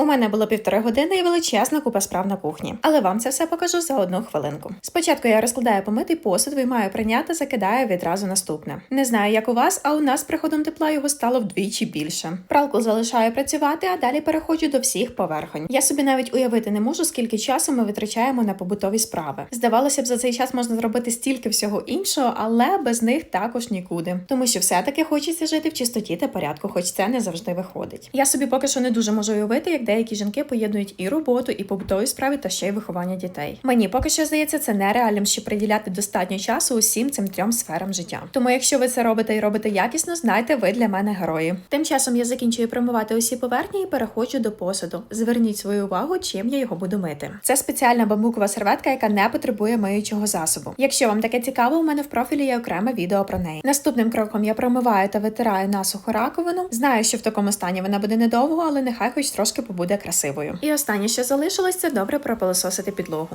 У мене було півтори години і величезна купа справ на кухні, але вам це все покажу за одну хвилинку. Спочатку я розкладаю помитий посуд, виймаю прийняти, закидаю відразу наступне. Не знаю, як у вас, а у нас з приходом тепла його стало вдвічі більше. Пралку залишаю працювати, а далі переходжу до всіх поверхонь. Я собі навіть уявити не можу, скільки часу ми витрачаємо на побутові справи. Здавалося б, за цей час можна зробити стільки всього іншого, але без них також нікуди. Тому що все-таки хочеться жити в чистоті та порядку, хоч це не завжди виходить. Я собі поки що не дуже можу уявити, як деякі жінки поєднують і роботу, і побутові справи, та ще й виховання дітей. Мені поки що здається, це нереальним, щоб приділяти достатньо часу усім цим трьом сферам життя. Тому, якщо ви це робите і робите якісно, знайте, ви для мене герої. Тим часом я закінчую промивати усі поверхні і переходжу до посуду. Зверніть свою увагу, чим я його буду мити. Це спеціальна бамбукова серветка, яка не потребує миючого засобу. Якщо вам таке цікаво, у мене в профілі є окреме відео про неї. Наступним кроком я промиваю та витираю насухо раковину. Знаю, що в такому стані вона буде недовго, але нехай хоч трошки побуде красивою. І останнє, що залишилось, це добре пропилососити підлогу.